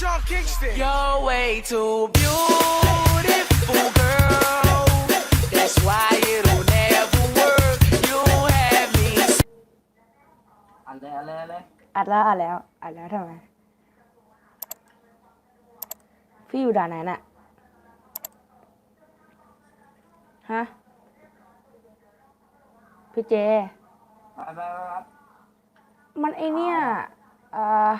Sean Kingston. You're way too beautiful, girl. That's why it'll never work. You have me อันเลยอันเลยอันเลยอัดแล้วอัดแล้วอัดแล้วทำไมพี่อยู่ด่านไหนน่ะฮะพี่เจ ไปไปไปไป มันไอเนี่ยเอ่อ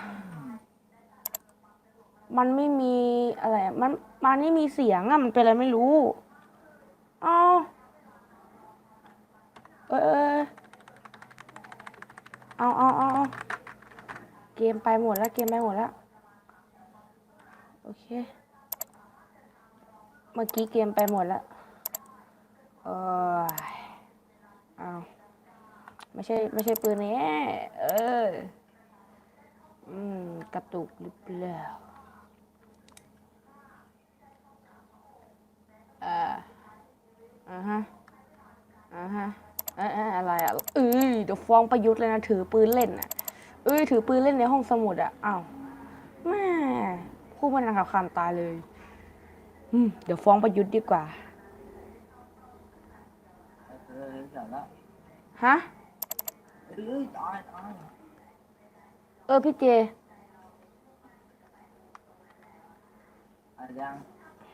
มันไม่มีอะไร มันมันไม่มีเสียงอะมันเป็นอะไรไม่รู้เอาเอเออเอาเอาเอาเกมไปหมดแล้ว เกมไปหมดแล้ว โอเค เมื่อกี้เกมไปหมดแล้ว เออเอาไม่ใช่ ไม่ใช่ปืนนี้เออ อืม กระตุกหรือเปล่า อ่าฮะ อ่าฮะเอ๊ะเอ๊ะอะไรอะเอ้ยเดี๋ยวฟ้องประยุทธ์เลยนะถือปืนเล่นอะเอ้ยถือปืนเล่นในห้องสมุดอะอ้าวแม่พูดมันทางกับคำตายเลยอืมเดี๋ยวฟ้องประยุทธ์ดีกว่าเออเสร็จแล้วฮะเอ้ยตายตายเออพี่เจอันยัง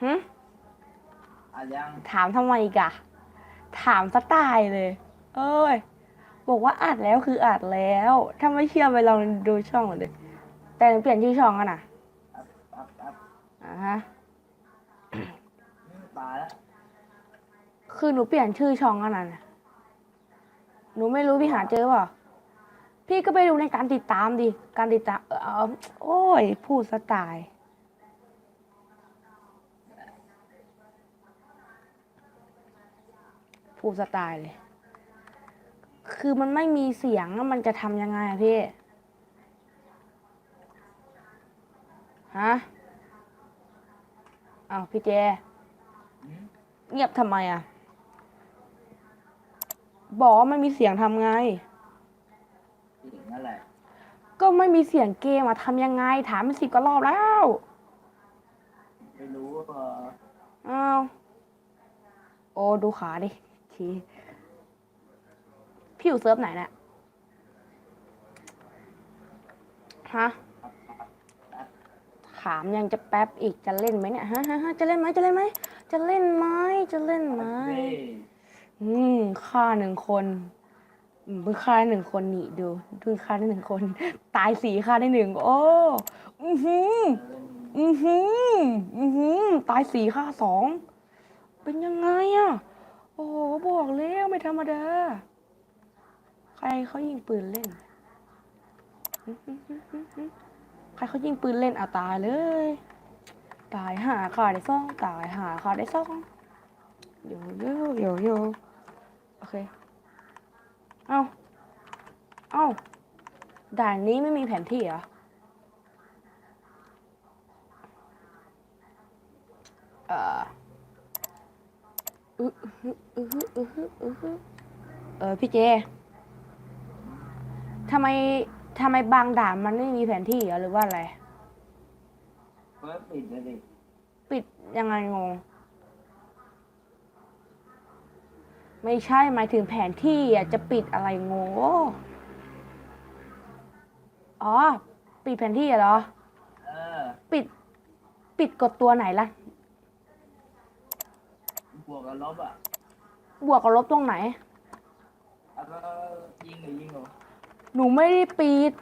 หึ อันยังถามทำไมอีกอะถามสไตล์เลย เอ้ย บอกว่าอัดแล้วคืออัดแล้ว ถ้าไม่เชื่อไปลองดูช่องเลย แต่หนูเปลี่ยนชื่อช่องกันนะอัพอัพอัพอ่าฮะ ตายแล้วคือหนูเปลี่ยนชื่อช่องกันนะหนูไม่รู้พี่หาเจอเปล่า พี่ก็ไปดูในการติดตามดิ การติดตาม เออเอาโอ้ยพูดสไตล์ พูดสไตล์เลย คือมันไม่มีเสียงอะมันจะทำยังไงอะพี่ ฮะอ้าวพี่เจ เงียบทำไมอะบอกว่าไม่มีเสียงทำไงถึงนั่นแหละก็ไม่มีเสียงเกมอะทำยังไง ถามเป็นสิบกว่ารอบแล้วไม่รู้ว่าอ้าว โอ้ ดูขาดิ ทีพี่อยู่เซิร์ฟไหนเนี่ยฮะ ถามยังจะแป๊บอีกจะเล่นไหมเนี่ยฮะฮะฮะจะเล่นไหมจะเล่นไหมจะเล่นไหมจะเล่นไหมอืมฆ่าหนึ่งคนมเพิ่งฆ่าได้หนึ่งคนนี่ดูเพิ่งฆ่าได้หนึ่งคน ตายสี่ฆ่าได้หนึ่งโอ้อือหืออือหืออือหือตายสี่ฆ่าสองเป็นยังไงอะ โอ้โหบอกแล้วไม่ธรรมดา ใครเขายิงปืนเล่น ใครเขายิงปืนเล่นอาตายเลย ตายหาขาได้ซ่อง ตายหาขาได้ซ่องโยโยโยโยโอเค เอาเอาด่านนี้ไม่มีแผนที่เหรอเอ่ออือฮึอือฮึอือฮึอือฮึ เออพี่เจทำไมทำไมบางด่านมันไม่มีแผนที่เหรอหรือว่าอะไรเฟิร์สปิดเลยดิปิดยังไงงง ไม่ใช่หมายถึงแผนที่อะจะปิดอะไรงงอ๋อ ปิดแผนที่เหรอ เออ ปิด ปิดกดตัวไหนล่ะ บวกกับลบอะบวกกับลบตรงไหน แล้วก็ยิงหรือยิงเหรอหนูไม่ได้ปิด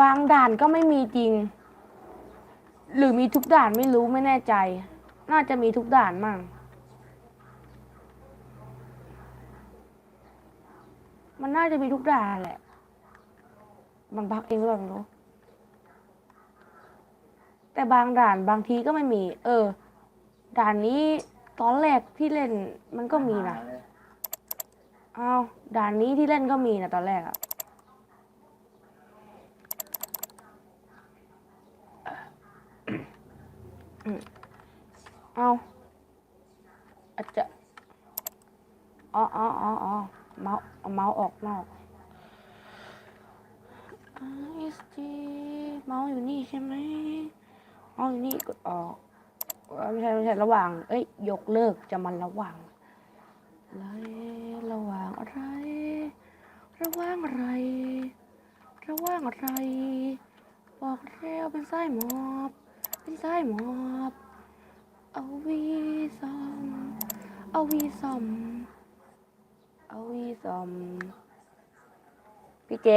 บางด่านก็ไม่มีจริง หรือมีทุกด่านไม่รู้ไม่แน่ใจ น่าจะมีทุกด่านมั่งมันน่าจะมีทุกด่านแหละ มันบักเองหรือเปล่าไม่รู้ แต่บางด่านบางทีก็ไม่มี เออ ด่านนี้ ตอนแรกที่เล่นมันก็มีนะหาเลยอ้าวด่านนี้ที่เล่นก็มีนะตอนแรกอะเอาอาจจะอ๋ออ๋ออ๋ออ๋อเมาส์เอาเมาส์ออกนอก ISG เมาส์อยู่นี่ใช่ไหมอ๋อนี่กดออกเอ้ย ไม่ใช่ไม่ใช่ระหว่าง เอ้ย ยกเลิกจะมันระหว่างอะไรระหว่างอะไร ระหว่างอะไร ระหว่างอะไร บอกแล้วเป็นไส้หมอบ เป็นไส้หมอบเอาวีซอมเอาวีซอมเอาวีซอมพี่เจ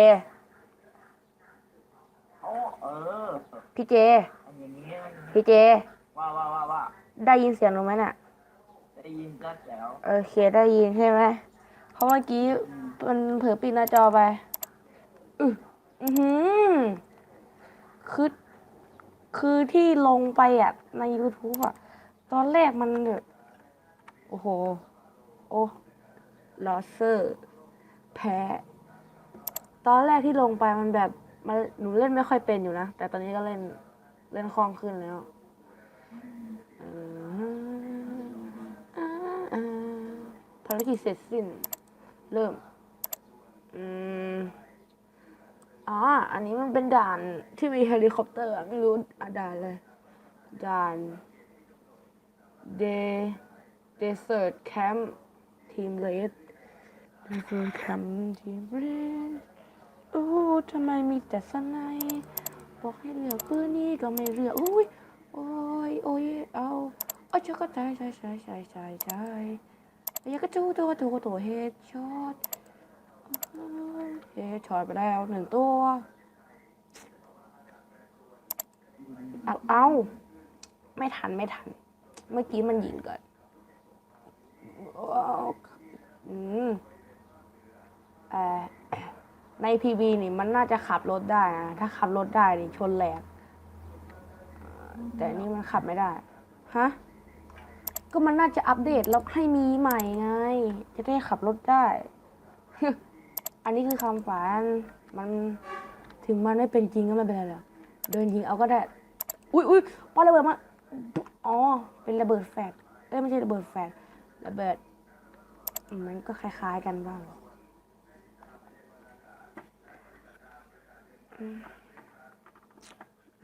พี่เจพี่เจ ว่าว่าว่าว่าได้ยินเสียงหนูไหมน่ะ ได้ยินชัดแล้วโอเคได้ยินใช่ไหมเพราะเมื่อกี้มันเผลอปิดหน้าจอไป อืออือหือคือคือที่ลงไปอะ ใน YouTube อะ ตอนแรกมันแบบโอ้โห โอ้ลอเซอร์ แพ้ ตอนแรกที่ลงไปมันแบบมันหนูเล่นไม่ค่อยเป็นอยู่นะ แต่ตอนนี้ก็เล่นเล่นคล่องขึ้นแล้วอืมอ่าอ่า ภารกิจเสร็จสิ้น เริ่ม อืมอ๋อ อันนี้มันเป็นด่านที่มีเฮลิคอปเตอร์อะไม่รู้อะด่านเลยด่าน Day Desert Camp Team Red Desert Camp Team Red โอ้ทำไมมีแต่สนป์บอกให้เลือกปืนนี้ก็ไม่เลือกอุ้ย โอ้ย โอ้ย เอา เอาเจ้าก็ใช่ใช่ใช่ใช่ใช่ใช่อย กกระจูตัวตัวตัวเฮดช็อตเฮ้ถอยไปแล้วหนึ่งตัวเอาเอาไม่ทันไม่ทัน เมื่อกี้มันยิงเก่อนว้าวอืมเออในพีบีนี่มันน่าจะขับรถได้นะถ้าขับรถได้นี่ชนแหลกแต่นี่มันขับไม่ได้ ฮะ ก็มันน่าจะอัปเดตแล้วให้มีใหม่ไง จะได้ขับรถได้ อันนี้คือความฝัน มันถึงมันไม่เป็นจริงก็ไม่เป็นไรหรอก เดินยิงเอาก็ได้ อุ้ยอุ้ยปาระเบิดมา อ๋อ เป็นระเบิดแฟดเอ้ยไม่ใช่ระเบิดแฟดระเบิด มันก็คล้ายๆกันบ้าง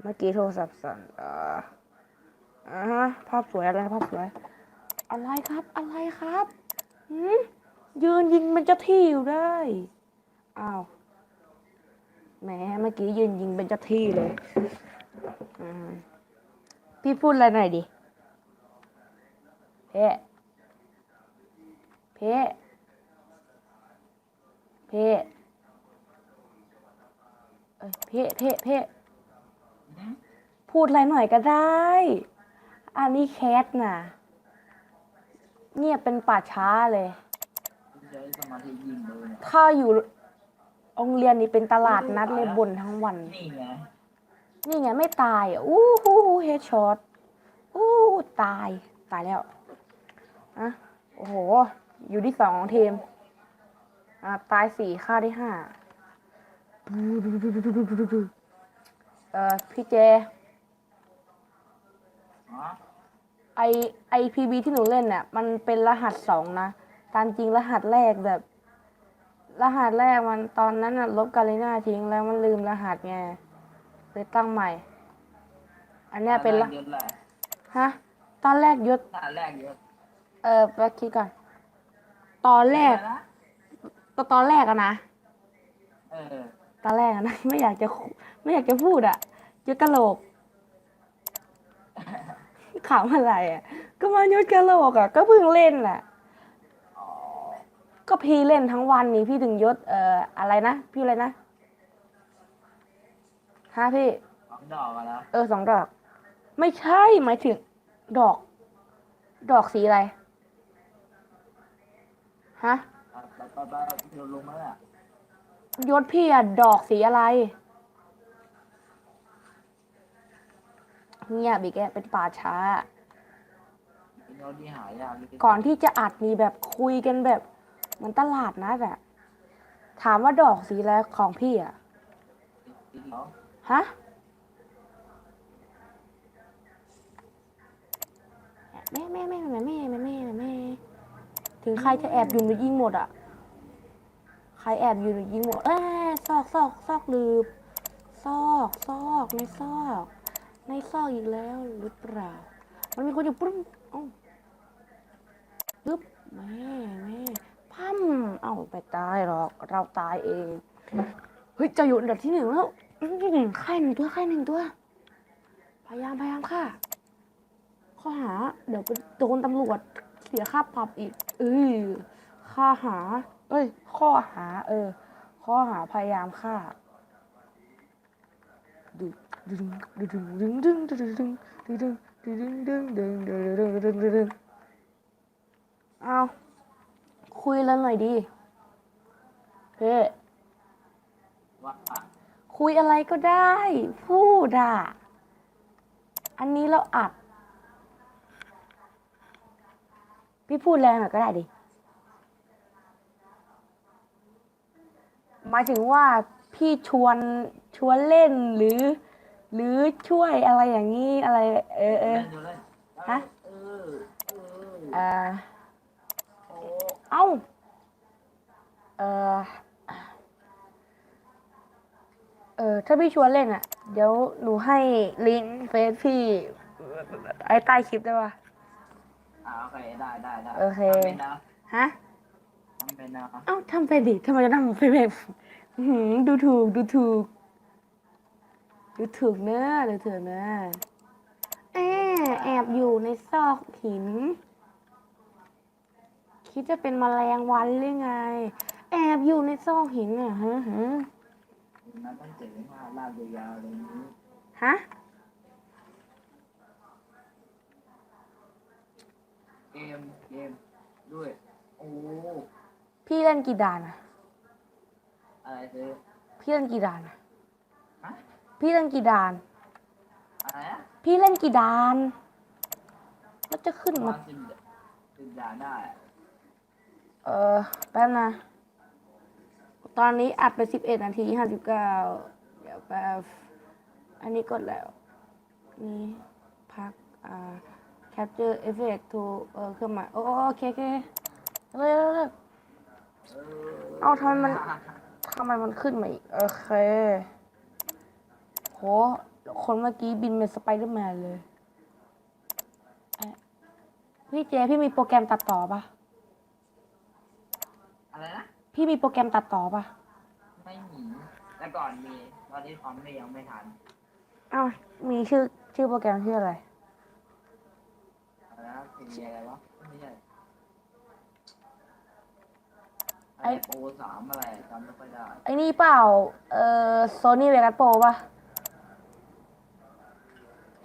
เมื่อกี้โทรศัพท์สั่นอ่าอ่าฮะภาพสวยอะไรภาพสวย อะไรครับอะไรครับหืมยืนยิงมันเจะที่อยู่ได้อ้าวแหมเมื่อกี้ยืนยิงเป็นเจ้าที่เลยอืมพี่พูดอะไรหน่อยดิเพ่เพ่เพ่เอ้ยเพ่เพ่เพ่พูดอะไรหน่อยก็ได้ อันนี้แคทน่ะ เงียบเป็นป่าช้าเลย ใช้สมาธิยิงเลยเนี่ยถ้าอยู่โรงเรียนนี่เป็นตลาดนัดเลยบ่นทั้งวัน นี่ไงนี่ไงไม่ตายอะอู้หูเฮดช็อตอู้ตาย ตายแล้วอะโอ้โห อยู่ที่สองของทีม อ่าตายสี่ฆ่าได้ห้าเอ่อพี่เจ ฮะ ไอไอพีบีที่หนูเล่นเนี่ยมันเป็นรหัสสองนะ ตามจริงรหัสแรกแบบ รหัสแรกมันตอนนั้นน่ะลบกาลิน่าทิ้งแล้วมันลืมรหัสไงเลยตั้งใหม่ อันเนี้ยเป็นละเยอะแหละฮะตอนแรกยศหน้าแรกเยอะเออไปคิดก่อน ตอนแรกนะตอนตอนแรกอะนะเออตอนแรกอะนะไม่อยากจะคุไม่อยากจะพูดอะยศกะโหลก ขำอะไรอะก็มายศกะโหลกอะก็เพิ่งเล่นแหละอ๋อก็พี่เล่นทั้งวันนี่พี่ถึงยศเอ่ออะไรนะ พี่อะไรนะฮะพี่สองดอกมาแล้วเออสองดอก ไม่ใช่หมายถึง ดอก ดอกสีอะไรฮะไปไปไปโยนลงมาแล้วยศพี่อะดอกสีอะไร เงียบอีกแกเป็นป่าช้าเป็นโยนที่หายากเลยก่อนที่จะอัดมีแบบคุยกันแบบเหมือนตลาดนัดอะถามว่าดอกสีอะไรของพี่อะสีเขียวฮะแม่แม่แม่แม่แม่แม่แม่แม่ถึงใครจะแอบอยู่หนูยิงหมดอะใครแอบอยู่หนูยิงหมด เอ้ยซอกซอกซอกลืบ ซอกซอกในซอก ในซอกอีกแล้วหรือเปล่า มันมีคนอยู่ปึ้งเอ้าปึ๊บแม่แม่พัมเอ้าไปตายหรอก เราตายเอง เฮ้ยจะอยู่อันดับที่หนึ่งแล้วอื้อหือไข่หนึ่งตัวไข่หนึ่งตัว พยายามพยายามค่ะ ข้อหา เดี๋ยวโดนตำรวจเสียค่าปรับอีก เอ้ยข้อหา เอ้ย ข้อหา เออ ข้อหาพยายามฆ่าดึง ดึงดึงดึงดึงดึงดึงดึงดึงดึงดึงดึงดึงดึงดึงดึงดึงเอาคุยแล้วหน่อยดิเฮ้คุยอะไรก็ได้ พูดอะ อันนี้เราอัด พี่พูดแรงหน่อยก็ได้ดิหมายถึงว่าพี่ชวนชวนเล่นหรือ หรือช่วยอะไรอย่างนี้อะไร เออเออเล่นอยู่เล่นฮะเออเออเออโอ้เอ้าเออเออถ้าพี่ชวนเล่นอะ เดี๋ยวหนูให้ลิงก์เฟซพี่ ไอ้ใต้คลิปได้ปะอ่าโอเคได้ได้ได้โอเคทำเป็นนะฮะทำเป็นนะเอ้าทำไปดิทำไมจะทำไปแบบอื้อหือดูถูกดูถูก ดูถูกเนอะดูถูกเนอะแอบแอบอยู่ในซอกหิน คิดจะเป็นแมลงวันหรือไง แอบอยู่ในซอกหินอะฮะฮะนะต้องเจ๋งมากลากยาวๆเลยนี้ฮะเกมเกมด้วย โอ้ พี่เล่นกี่ด่านอะอะไรซื้อพี่เล่นกี่ด่านอะฮะ พี่เล่นกี่ด่าน อะไรนะพี่เล่นกี่ด่านแล้วจะขึ้นประมามาณสิบสิบด่านได้อะเออแป๊บนะ ตอนนี้อัดไปสิบเอ็ดนาทีห้าสิบเก้าเดี๋ยวแป๊บ อันนี้กดแล้ว นี่พัก อ่า capture effect to เออเครื่องหมายโอ้โอเคโอเคเลิกเลิกเลิกเออเอาทำไมมันทำไมมันขึ้นมาอีก โอเคโหคนเมื่อกี้บินเป็นสไปเดอร์แมนเลยเอ๊ะพี่เจพี่มีโปรแกรมตัดต่อปะอะไรนะ พี่มีโปรแกรมตัดต่อปะไม่มี แต่ก่อนมี ตอนนี้คอมไม่ยังไม่ทันอ้าวมีชื่อชื่อโปรแกรมชื่ออะไรอะไรนะเป็นอะไรวะ ไม่ใช่ไอ้ไอโปรสามอะไรจำไม่ค่อยได้ ไอ้นี่เปล่า เอ่อโซนี่เวกัสโปรปะใ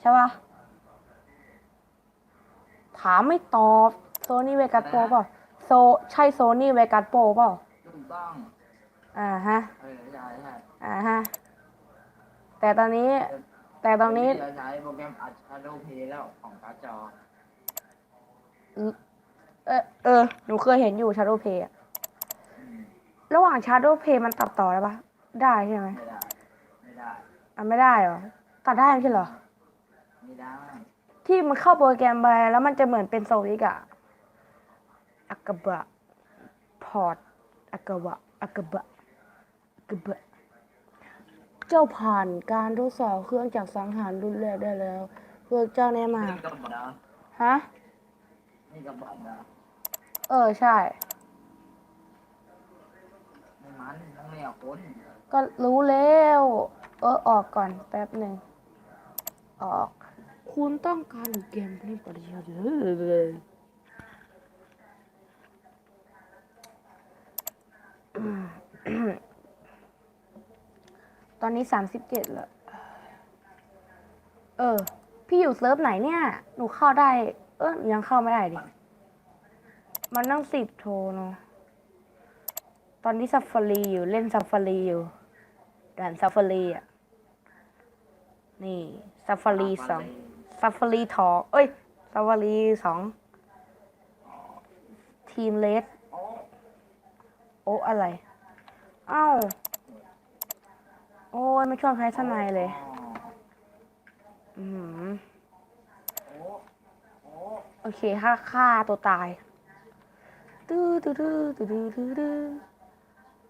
ช่ปะถามไม่ตอบโซนี่เวกัสโปรเปล่าโซใช่โซนี่เวกัสโปรเปล่าถูกต้อง อ่าฮะ เออใช่ใช่อ่าฮะ แต่ตอนนี้ แต่ตอนนี้จะใช้โปรแกรมอัด Shadow Play แล้วของการ์ดจอ เออเออ หนูเคยเห็นอยู่ Shadow Play อะอืมระหว่าง Shadow Play มันตัดต่อได้ปะได้ใช่ไหมไม่ได้ ไม่ได้ อะไม่ได้เหรอ ตัดได้ไม่ใช่เหรอ ไม่ได้ ที่มันเข้าโปรแกรมไปแล้วมันจะเหมือนเป็นสวิกอะอากาบะพอร์ตอากาบะอากาบะอากาบะเจ้าผ่านการทดสอบเครื่องจักรสังหารรุ่นแรกได้แล้วพวกเจ้าแน่มา นี่กับบอดนะฮะ นี่กับบอดนะเออใช่ ไม่มันต้องเรียกคนก็รู้แล้ว เออออกก่อนแป๊บหนึ่ง ออก คุณต้องการเกมเล่นปริยัติเลยตอนนี้สามสิบเจ็ดล้วเออ พี่อยู่เซิร์ฟไหนเนี่ย หนูเข้าได้ เออยังเข้าไม่ได้ดิ มันต้องสิบโทเนาะ ตอนนี้ซัฟฟารีอยู่ เล่นซัฟฟารีอยู่ด่านซัฟฟารีอะ นี่ซัฟฟารีสอง ซัฟฟารีทอกเอ้ยซัฟฟารีสองทีมเลสโอ้อะไร เอ้า โอ้ยไม่ชอบใช้สไนด์เลยอ๋ออือหือโอเคค่าฆ่าตัวตายตื้อตื้อตื้อตื้อตื้อตื้อ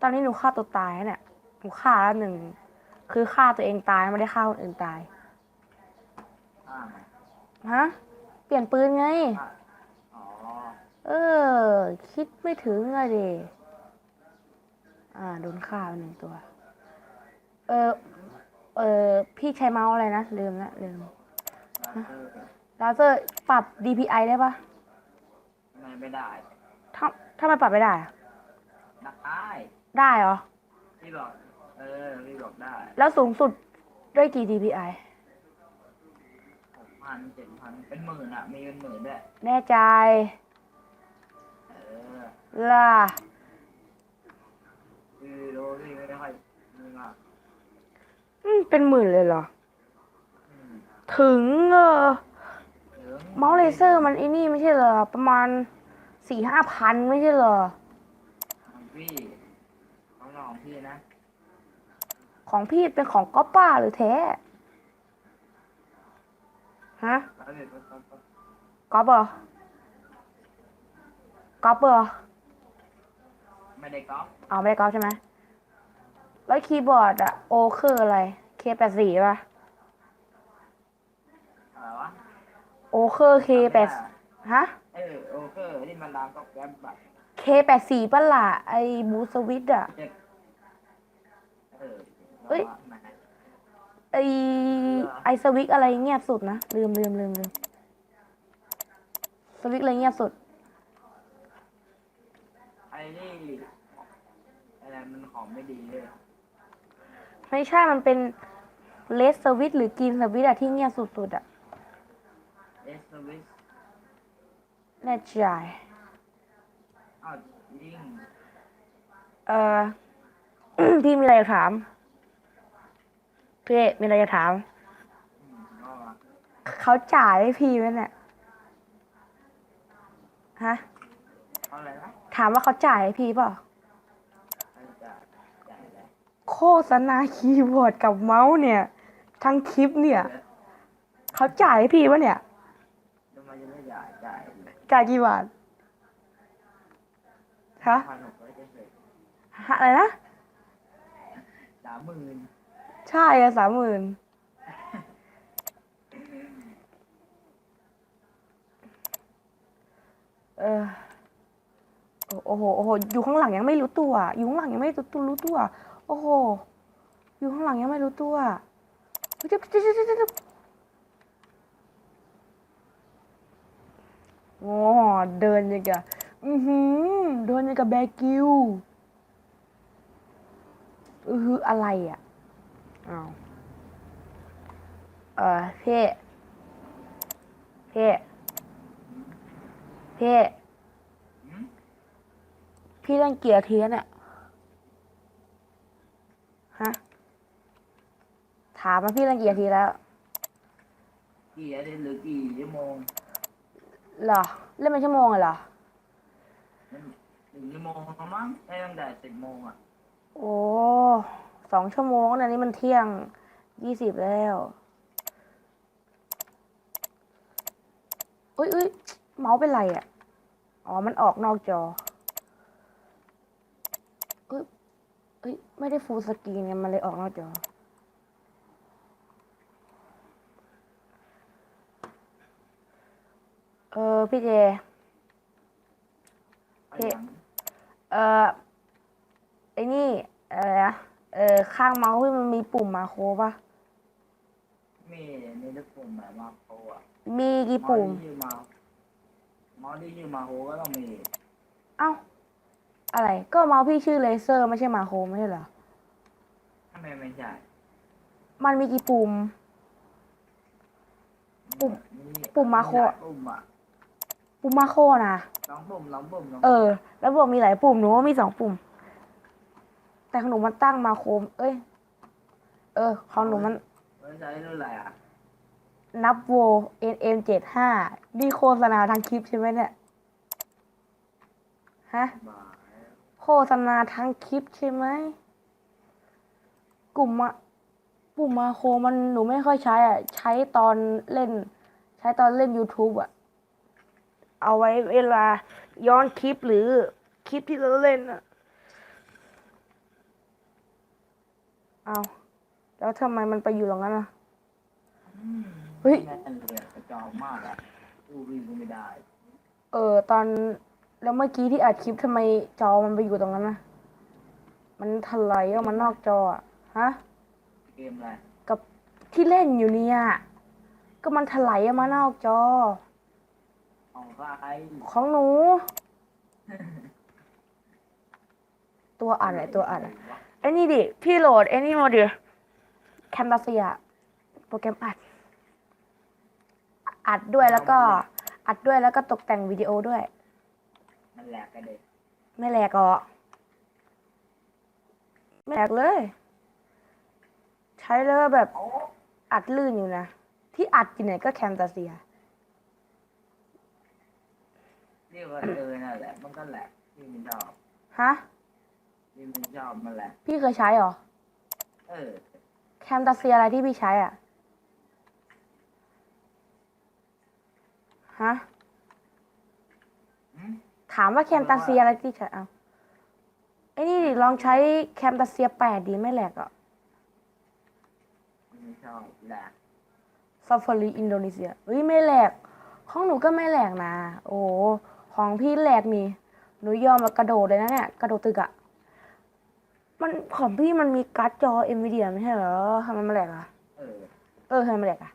ตอนนี้หนูฆ่าตัวตายเนี่ย หนูฆ่าแล้วหนึ่ง คือฆ่าตัวเองตายไม่ได้ฆ่าคนอื่นตาย ฮะ เปลี่ยนปืนไงอะอ๋อเออ คิดไม่ถึงอะดิอ่า โดนฆ่าไปหนึ่งตัว เออ เออ พี่ใช้เมาส์อะไรนะ ลืมละลืมแล้วคือลาเซอร์ปรับ DPI ได้ปะทำไมไม่ได้ ถ้าถ้ามันปรับไม่ได้อะได้ ได้เหรอ พี่บอก เออ พี่บอกได้ แล้วสูงสุดได้กี่ DPI หก พันเจ็ดพันเป็นหมื่นอะ มีเป็นหมื่นด้วยแน่ใจ เออล่ะ คือโดพี่ไม่ได้ค่อยมีมากอืม เป็นหมื่นเลยเหรอ อืมถึงเออถึงเมาส์เลเซอร์มันไอ้นี่ไม่ใช่เหรอ ประมาณสี่ห้าพันไม่ใช่เหรอ ของพี่ของน้องพี่นะ ของพี่เป็นของก๊อปป้าหรือแท้ ฮะแล้วเดี๋ยวก็ต้องก๊อปเหรอก๊อปเหรอไม่ได้ก๊อปเอาไม่ได้ก๊อปใช่ไหมแล้วคีย์บอร์ดอะโอคืออะไร K84 ป่ะอะไรวะโอคือ K8 ฮะเออโอเคที่มันดังก็แกร็บแบบ K84 ป่ะล่ะไอ้บูสวิตอะเจ็ดเออเอ้ยแหม ไอไอสวิกอะไรเงียบสุดนะลืมลืมลืมลืมสวิกอะไรเงียบสุดไอ้นี่อะไรมันของไม่ดีเลยไม่ใช่มันเป็นเลสสวิตหรือกินสวิตอะที่เงียบสุดๆอะเอสวิสแน่ใจอ้าวยิงเออพี่มีอะไรจะถาม พี่มีอะไรจะถามอืมก็ว่าเขาจ่ายให้พี่ไหมเนี่ยฮะเอาอะไรนะถามว่าเขาจ่ายให้พี่เปล่าไอ้จ่ายจ่ายอะไรโฆษณาคีย์บอร์ดกับเมาส์เนี่ย ทั้งคลิปเนี่ย เขาจ่ายให้พี่ปะเนี่ยทำไมจะไม่จ่ายจ่ายจ่ายกี่บาทฮะพันหกร้อยเจ็ดสิบฮะอะไรนะสามหมื่น ใช่อะสามหมื่นเออโอ้โหโอ้โหอยู่ข้างหลังยังไม่รู้ตัว อยู่ข้างหลังยังไม่รู้ตัวรู้ตัว โอ้โห อยู่ข้างหลังยังไม่รู้ตัวเฮ้ยเจ๊บจ๊บจ๊บจ๊บโอ้เดินยังกะอือหือเดินยังกับแบกิวอือหืออะไรอะ อ้าวเออพี่พี่พี่หืมพี่เล่นเกียร์ทีแล้วเนี่ยฮะถามมาพี่เล่นเกียร์ทีแล้วกี่อาทิตย์หรือกี่ชั่วโมงเหรอเล่นเป็นชั่วโมงเลยเหรอมันหนึ่งชั่วโมงมั้งได้ตั้งแต่สิบโมงอะโอ้ สองชั่วโมงนะนี่มันเที่ยงยี่สิบแล้วอุ้ยอุ้ยเมาส์เป็นไรอะ อ๋อ มันออกนอกจอเอ้ยเอ้ยไม่ได้ฟูลสกรีนไงมันเลยออกนอกจอ เออ พี่เจไอ้เฮ้หยังเออไอ้นี่ อะไรนะ เออข้างเมาส์ที่มันมีปุ่มมาโครป่ะมีมีลูกปุ่มแบบมาโคอะมีกี่ปุ่ม เมาส์ที่ชื่อมาเมาส์ที่ชื่อมาโฮก็ต้องมี เอ้า อะไร ก็เมาส์พี่ชื่อเลเซอร์ไม่ใช่มาโครไม่ใช่เหรอ ทำไมไม่ใช่มันมีกี่ปุ่ม ปุ่มปุ่มมาโคอะปุ่มอะปุ่มมาโครนะสองปุ่มสองปุ่มสองเอปุ่มอแล้วบอกมีหลายปุ่มหนูว่ามีสองปุ่ม แต่ของหนูมันตั้งมาโครเอ้ย เออของหนูมันไว้ใช้รุ่นอะไรอะ นับโว NM เจ็ดห้านี่โฆษณาทางคลิปใช่ไหมเนี่ย ฮะบ้าโฆษณาทั้งคลิปใช่ไหม กลุ่มอะปุ่มมาโครมันหนูไม่ค่อยใช้อะใช้ตอนเล่น ใช้ตอนเล่น YouTube อะเอาไว้เวลาย้อนคลิปหรือคลิปที่เราเล่นอะ เอาแล้วทำไมมันไปอยู่ตรงนั้นอะอืมเฮ้ยแน่นเลยจอมากอะดูวิ่งก็ไม่ได้ เออตอนแล้วเมื่อกี้ที่อัดคลิปทำไมจอมันไปอยู่ตรงนั้นนะมันถลายออกมานอกจออะฮะ เกมอะไร กับที่เล่นอยู่เนี่ย ก็มันถลายออกมานอกจอ ของใครของหนู ตัวอัดอะไรตัวอัดอะไอ้นี่ดิ พี่โหลดไอ้นี่มาดิแคมปัสเซียโปรแกรมอัด อัดด้วยแล้วก็อัดด้วยแล้วก็ตกแต่งวิดีโอด้วย มันแหลกกันเด็กไม่แหลกหรอกไม่แหลกเลย ใช้แล้วแบบโอ้อัดลื่นอยู่นะ ที่อัดอยู่ไหนก็แคมตัสเซียเรียกว่าเออนั่นแหละมันก็แหลกที่มันชอบฮะ ที่มันชอบมันแหลกพี่เคยใช้เหรอ เออแคมตัสเซียอะไรที่พี่ใช้อะ ฮะหืมถามว่าแคมตัสเซียอะไรที่ใช้เอาไอ้นี่ดิลองใช้แคมตัสเซียแปดดีไม่แหลกอะมันไม่ชอบแหลกซาฟารีอินโดนีเซียเฮ้ยไม่แหลก ของหนูก็ไม่แหลกนะ โอ้โหของพี่แหลกนี่ หนูยอมมากระโดดเลยนะเนี่ย กระโดดตึกอะ มันของพี่มันมีการ์ดจอเอ็นวีเดียไม่ใช่เหรอทำไมมันแหลกอะเออเออทำไมมันแหลกอะ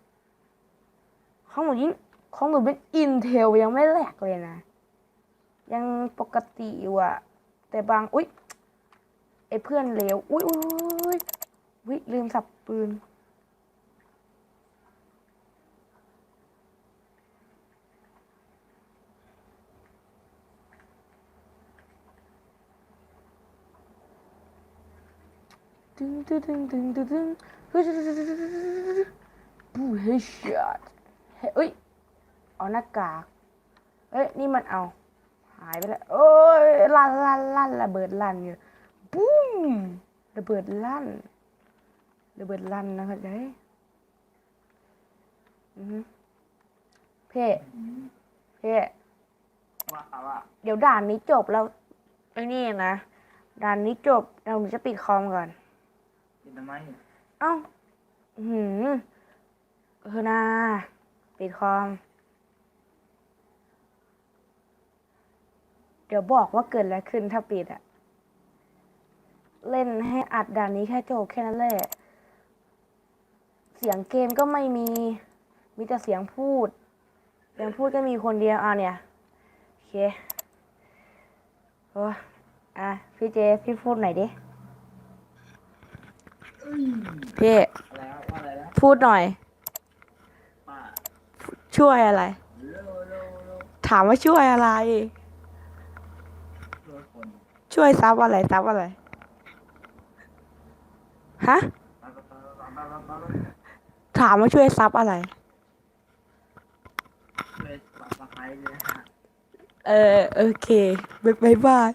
ของหนูยิ่งของหนูเป็นอินเทลยังไม่แหลกเลยนะ ยังปกติอยู่อะแต่บางอุ๊ยไอ้เพื่อนเลวอุ๊ยอุ๊ยอุ๊ยอุ๊ยลืมสับปืน ดึงดึงดึงดึงดึงดึงเฮ้ยบูเฮดช็อตเฮ้ยเอาหน้ากากเอ้ยนี่มันเอาหายไปแล้วโอ้ยลั่นลั่นลั่นระเบิดลั่นอยู่ปุ้มระเบิดลั่นระเบิดลั่นนะครับเฮ้ยอือฮึเพ่เพ่เดี๋ยวด่านนี้จบแล้วไอ้นี่นะด่านนี้จบเราจะปิดคอมก่อน ทำไมเอ้าอื้อหือเออนาปิดคอม เดี๋ยวบอกว่าเกิดอะไรขึ้นถ้าปิดอะเล่นให้อัดด่านนี้แค่จบแค่นั้นแหละ เสียงเกมก็ไม่มี มีแต่เสียงพูด เสียงพูดก็มีคนเดียวอะเนี่ย โอเค โอ้อะ พี่เจ พี่พูดหน่อยดิ พี่อะไรวะว่าอะไรนะพูดหน่อยป้าช่วยอะไรโลโลโลถามว่าช่วยอะไรช่วยคนช่วยซับอะไรซับอะไร ฮะไปไปไปไปไปไปไปถามว่าช่วยซับอะไรช่วยปักตะไคร้เลยนะฮะเออ โอเคบ๊ายบาย